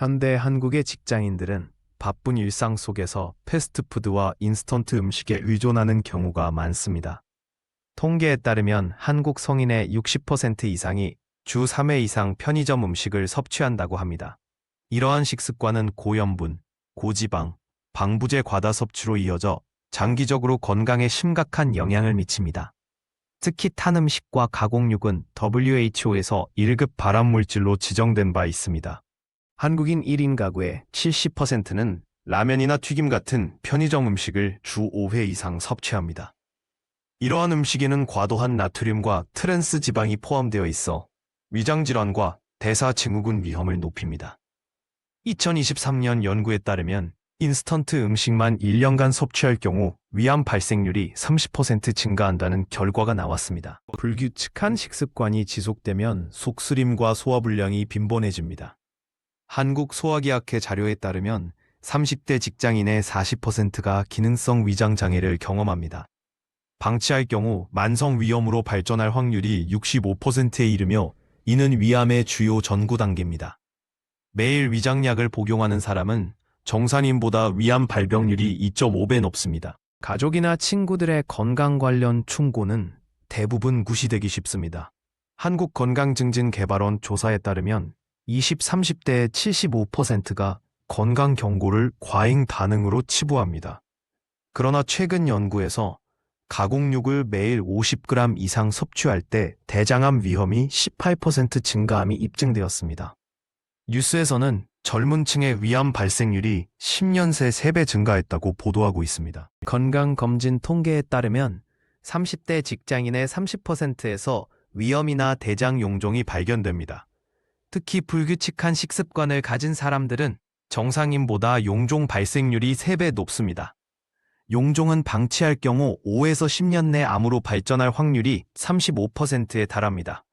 현대 한국의 직장인들은 바쁜 일상 속에서 패스트푸드와 인스턴트 음식에 의존하는 경우가 많습니다. 통계에 따르면 한국 성인의 60% 이상이 주 3회 이상 편의점 음식을 섭취한다고 합니다. 이러한 식습관은 고염분, 고지방, 방부제 과다 섭취로 이어져 장기적으로 건강에 심각한 영향을 미칩니다. 특히 탄 음식과 가공육은 WHO에서 1급 발암물질로 지정된 바 있습니다. 한국인 1인 가구의 70%는 라면이나 튀김 같은 편의점 음식을 주 5회 이상 섭취합니다. 이러한 음식에는 과도한 나트륨과 트랜스 지방이 포함되어 있어 위장질환과 대사증후군 위험을 높입니다. 2023년 연구에 따르면 인스턴트 음식만 1년간 섭취할 경우 위암 발생률이 30% 증가한다는 결과가 나왔습니다. 불규칙한 식습관이 지속되면 속쓰림과 소화불량이 빈번해집니다. 한국 소화기학회 자료에 따르면 30대 직장인의 40%가 기능성 위장 장애를 경험합니다. 방치할 경우 만성 위염으로 발전할 확률이 65%에 이르며 이는 위암의 주요 전구 단계입니다. 매일 위장약을 복용하는 사람은 정상인보다 위암 발병률이 2.5배 높습니다. 가족이나 친구들의 건강 관련 충고는 대부분 무시되기 쉽습니다. 한국건강증진개발원 조사에 따르면 20, 30대의 75%가 건강 경고를 과잉 반응으로 치부합니다. 그러나 최근 연구에서 가공육을 매일 50g 이상 섭취할 때 대장암 위험이 18% 증가함이 입증되었습니다. 뉴스에서는 젊은 층의 위암 발생률이 10년 새 3배 증가했다고 보도하고 있습니다. 건강검진 통계에 따르면 30대 직장인의 30%에서 위염이나 대장 용종이 발견됩니다. 특히 불규칙한 식습관을 가진 사람들은 정상인보다 용종 발생률이 3배 높습니다. 용종은 방치할 경우 5에서 10년 내 암으로 발전할 확률이 35%에 달합니다.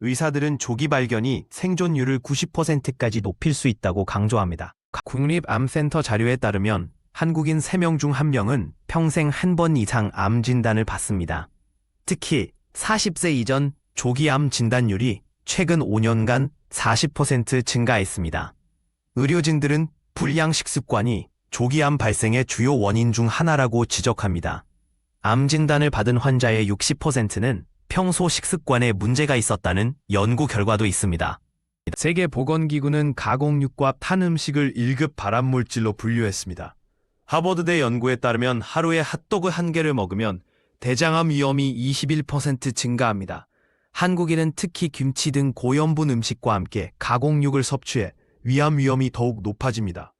의사들은 조기 발견이 생존율을 90%까지 높일 수 있다고 강조합니다. 국립암센터 자료에 따르면 한국인 3명 중 1명은 평생 한 번 이상 암 진단을 받습니다. 특히 40세 이전 조기암 진단율이 최근 5년간 40% 증가했습니다. 의료진들은 불량 식습관이 조기암 발생의 주요 원인 중 하나라고 지적합니다. 암 진단을 받은 환자의 60%는 평소 식습관에 문제가 있었다는 연구 결과도 있습니다. 세계보건기구는 가공육과 탄 음식을 1급 발암물질로 분류했습니다. 하버드대 연구에 따르면 하루에 핫도그 한 개를 먹으면 대장암 위험이 21% 증가합니다. 한국인은 특히 김치 등 고염분 음식과 함께 가공육을 섭취해 위암 위험이 더욱 높아집니다.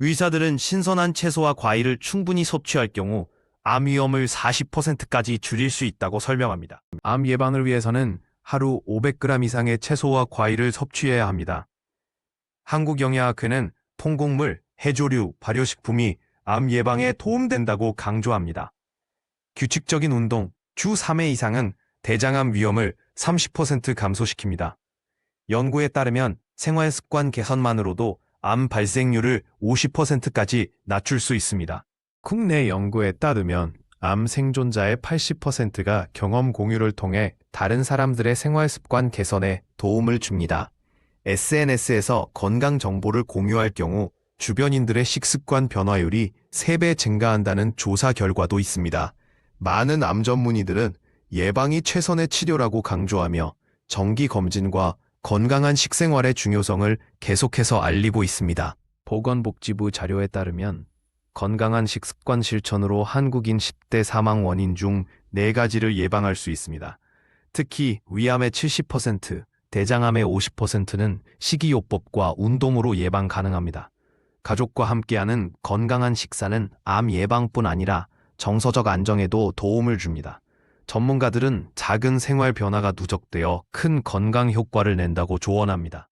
의사들은 신선한 채소와 과일을 충분히 섭취할 경우 암 위험을 40%까지 줄일 수 있다고 설명합니다. 암 예방을 위해서는 하루 500g 이상의 채소와 과일을 섭취해야 합니다. 한국영양학회는 통곡물, 해조류, 발효식품이 암 예방에 도움된다고 강조합니다. 규칙적인 운동, 주 3회 이상은 대장암 위험을 30% 감소시킵니다. 연구에 따르면 생활 습관 개선만으로도 암 발생률을 50%까지 낮출 수 있습니다. 국내 연구에 따르면 암 생존자의 80%가 경험 공유를 통해 다른 사람들의 생활 습관 개선에 도움을 줍니다. SNS에서 건강 정보를 공유할 경우 주변인들의 식습관 변화율이 3배 증가한다는 조사 결과도 있습니다. 많은 암 전문의들은 예방이 최선의 치료라고 강조하며 정기 검진과 건강한 식생활의 중요성을 계속해서 알리고 있습니다. 보건복지부 자료에 따르면 건강한 식습관 실천으로 한국인 10대 사망 원인 중 4가지를 예방할 수 있습니다. 특히 위암의 70%, 대장암의 50%는 식이요법과 운동으로 예방 가능합니다. 가족과 함께하는 건강한 식사는 암 예방뿐 아니라 정서적 안정에도 도움을 줍니다. 전문가들은 작은 생활 변화가 누적되어 큰 건강 효과를 낸다고 조언합니다.